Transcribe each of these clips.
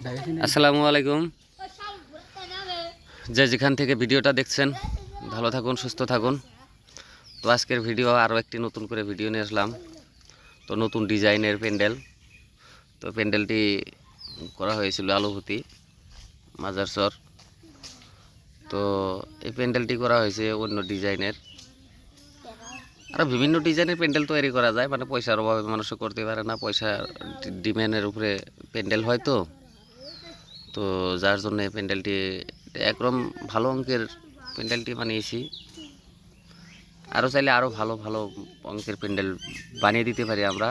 আসসালামু আলাইকুম। যে যেখান থেকে ভিডিওটা দেখছেন, ভালো থাকুন, সুস্থ থাকুন। তো আজকের ভিডিও আরও একটি নতুন করে ভিডিও নিয়ে আসলাম। তো নতুন ডিজাইনের প্যান্ডেল। তো প্যান্ডেলটি করা হয়েছিল আলুভূতি মাজারসর তো এই প্যান্ডেলটি করা হয়েছে অন্য ডিজাইনের। আর বিভিন্ন ডিজাইনের প্যান্ডেল তৈরি করা যায়। মানে পয়সার অভাবে মানুষও করতে পারে না। পয়সা ডিমান্ডের উপরে প্যান্ডেল হয় তো। তো যার জন্য প্যান্ডেলটি একদম ভালো অঙ্কের প্যান্ডেলটি বানিয়েছি। আরও চাইলে আরও ভালো ভালো অঙ্কের প্যান্ডেল বানিয়ে দিতে পারি আমরা।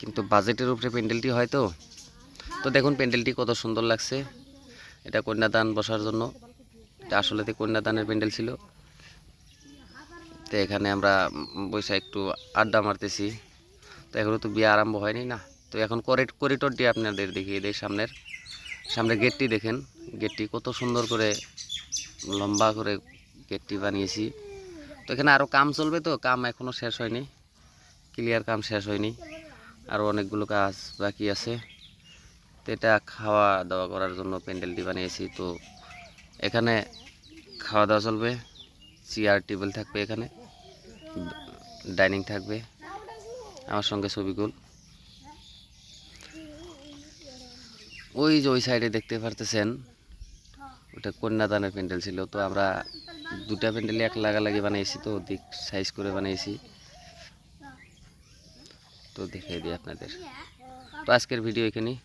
কিন্তু বাজেটের উপরে প্যান্ডেলটি হয় তো। তো দেখুন প্যান্ডেলটি কত সুন্দর লাগছে। এটা কন্যাদান বসার জন্য। এটা আসলে তো কন্যাদানের প্যান্ডেল ছিল। তো এখানে আমরা বৈশা একটু আড্ডা মারতেছি। তো এখনও তো বিয়ে আরম্ভ হয়নি না। তো এখন করিডোর দিয়ে আপনাদের দেখিয়ে দেয় সামনের সামনে গেটটি দেখেন। গেটটি কত সুন্দর করে লম্বা করে গেটটি বানিয়েছি। তো এখানে আরও কাম চলবে তো, কাম এখনও শেষ হয়নি। ক্লিয়ার কাম শেষ হয়নি। আরও অনেকগুলো কাজ বাকি আছে। তো এটা খাওয়া দাওয়া করার জন্য প্যান্ডেলটি বানিয়েছি। তো এখানে খাওয়া দাওয়া চলবে। চেয়ার টেবিল থাকবে এখানে। ডাইনিং থাকবে। আমার সঙ্গে ছবিগুল ওই যে ওই সাইডে দেখতে পারতেছেন, ওটা কন্যাদানের প্যান্ডেল ছিল, তো আমরা দুটা প্যান্ডেল এক লাগালাগি বানিয়েছি তো দিক সাইজ করে বানিয়েছি তো দেখিয়ে দিই আপনাদের। তো আজকের ভিডিও এখানেই।